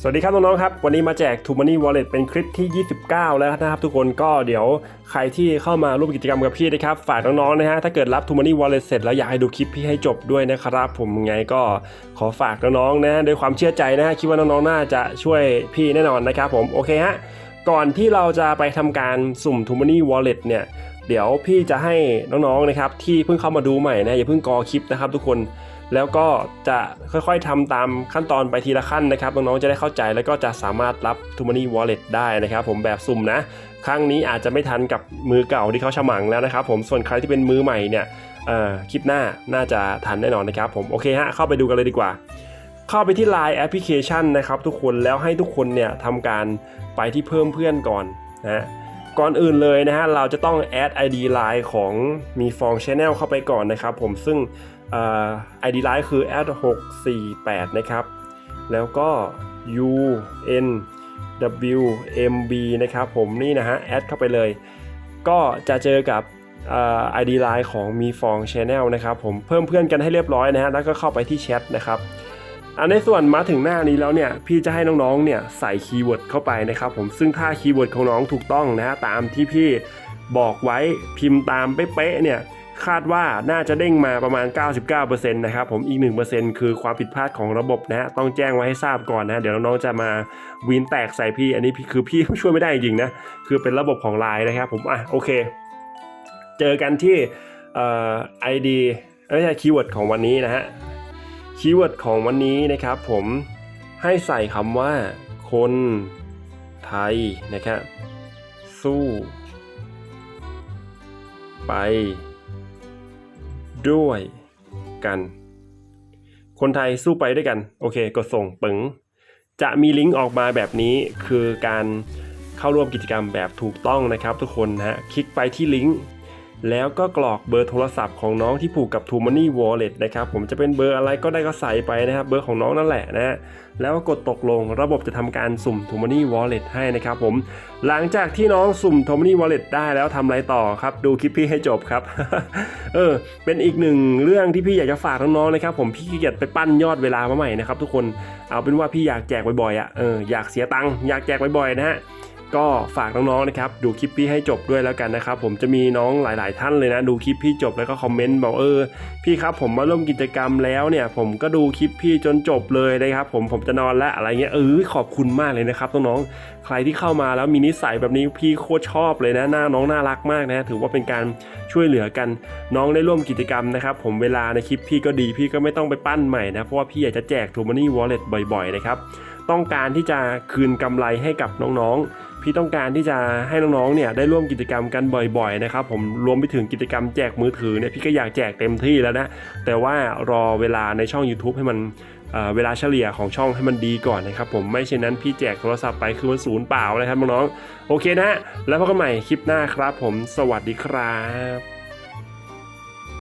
สวัสดีครับน้องๆครับ วันนี้มาแจก t o Money Wallet เป็นคลิปที่ 29 แล้วนะครับ ทุกคนก็เดี๋ยวใครที่เข้ามาร่วมกิจกรรมกับพี่นะครับฝากน้องๆนะฮะถ้าเกิดรับ t o Money Wallet เสร็จแล้วอยากให้ดูคลิปพี่ให้จบด้วยนะครับ ผมไงก็ขอฝากน้องๆนะด้วยความเชื่อใจนะฮะคิดว่าน้องๆน่าจะช่วยพี่แน่นอนนะครับผมโอเคฮะก่อนที่เราจะไปทำการสุ่ม t o Money Wallet เนี่ยเดี๋ยวพี่จะให้น้องๆนะครับที่เพิ่งเข้ามาดูใหม่นะอย่าเพิ่งกอคลิปนะครับทุกคน แล้วก็จะค่อยๆทำตามขั้นตอนไปทีละขั้นนะครับน้องๆจะได้เข้าใจแล้วก็จะสามารถรับ t o Money Wallet ได้นะครับผมแบบสุ่มนะ ครั้งนี้อาจจะไม่ทันกับมือเก่าที่เขาฉมังแล้วนะครับผมส่วนใครที่เป็นมือใหม่เนี่ยคลิปหน้าน่าจะทันแน่นอนนะครับผมโอเคฮะเข้าไปดูกันเลยดีกว่า เข้าไปที่ Line Application นะครับทุกคนแล้วให้ทุกคนเนี่ยทำการไปที่เพิ่มเพื่อนก่อนนะก่อนอื่นเลยนะฮะเราจะต้อง add ID Line ของมีฟอง Channel เข้าไปก่อนนะครับผมซึ่ง ID Line คือ add 648นะครับ แล้วก็ U N W M B นะครับผมนี่นะฮะแอดเข้าไปเลย ก็จะเจอกับเอ่อ ID Line ของมีฟอง Channel นะครับผมเพิ่มเพื่อนกันให้เรียบร้อยนะฮะแล้วก็เข้าไปที่แชทนะครับอันในส่วนมาถึงหน้านี้แล้วเนี่ยพี่จะให้น้องๆเนี่ยใส่คีย์เวิร์ดเข้าไปนะครับผมซึ่งถ้าคีย์เวิร์ดของน้องถูกต้องนะฮะตามที่พี่บอกไว้พิมพ์ตามเป๊ะๆเนี่ย คาดว่าน่าจะเด้งมาประมาณ 99%นะครับผมอีก 1%คือความผิดพลาดของระบบนะฮะต้องแจ้งไว้ให้ทราบก่อนนะ เดี๋ยวน้องๆจะมาวีนแตกใส่พี่ อันนี้พี่คือพี่ช่วยไม่ได้จริงนะ คือเป็นระบบของไลน์นะครับผมอะโอเค เจอกันที่เอ่อ ID ไม่ใช่คีย์เวิร์ดของวันนี้นะฮะคีย์เวิร์ดของวันนี้นะครับผมให้ใส่คำว่าคนไทยนะครับสู้ ไป ด้วยกัน คนไทยสู้ไปด้วยกัน โอเคกดส่งปึ๋งจะมีลิงก์ออกมาแบบนี้คือการเข้าร่วมกิจกรรมแบบถูกต้องนะครับทุกคนนะฮะคลิกไปที่ลิงก์ แล้วก็กรอกเบอร์โทรศัพท์ของน้องที่ผูกกับ t o Money Wallet นะครับผมจะเป็นเบอร์อะไรก็ได้ก็ใส่ไปนะครับเบอร์ของน้องนั่นแหละนะฮะแล้วกดตกลงระบบจะทำการสุ่ม t o Money Wallet ให้นะครับผมหลังจากที่น้องสุ่ม t o Money Wallet ได้แล้วทำอะไรต่อครับ ดูคลิปพี่ให้จบครับเออเป็นอีกหนึ่งเรื่องที่พี่อยากจะฝากน้องๆนะครับผมพี่ขี้เกียจไปปั้นยอดเวลามาใหม่นะครับทุกคนเอาเป็นว่าพี่อยากแจกบ่อยๆอะเอออยากเสียตังค์อยากแจกบ่อยๆนะฮะ ก็ฝากน้องๆนะครับดูคลิปพี่ให้จบด้วยแล้วกันนะครับผมจะมีน้องหลาย ๆ ท่านเลยนะ ดูคลิปพี่จบแล้วก็คอมเมนต์บอกเออพี่ครับผมมาร่วมกิจกรรมแล้วเนี่ย ผมก็ดูคลิปพี่จนจบเลยนะครับผมผมจะนอนแล้วอะไรเงี้ยเออขอบคุณมากเลยนะครับน้องๆใครที่เข้ามาแล้วมีนิสัยแบบนี้พี่โคตรชอบเลยนะหน้าน้องน่ารักมากนะถือว่าเป็นการช่วยเหลือกันน้องได้ร่วมกิจกรรมนะครับผมเวลาในคลิปพี่ก็ดีพี่ก็ไม่ต้องไปปั้นใหม่นะเพราะว่าพี่อยากจะแจก t o Money Wallet บ่อย ๆ นะครับต้องการที่จะคืนกำไรให้กับน้องๆ พี่ต้องการที่จะให้น้องๆเนี่ยได้ร่วมกิจกรรมกันบ่อยๆนะครับผมรวมไปถึงกิจกรรมแจกมือถือเนี่ยพี่ก็อยากแจกเต็มที่แล้วนะแต่ว่ารอเวลาในช่อง YouTube ให้มันเเวลาเฉลี่ยของช่องให้มันดีก่อนนะครับผมไม่เช่นนั้นพี่แจกโทรศัพท์ไปคือมันศูนย์เปล่าเลยครับน้องๆโอเคนะ แล้วพบกันใหม่คลิปหน้าครับผมสวัสดีครับ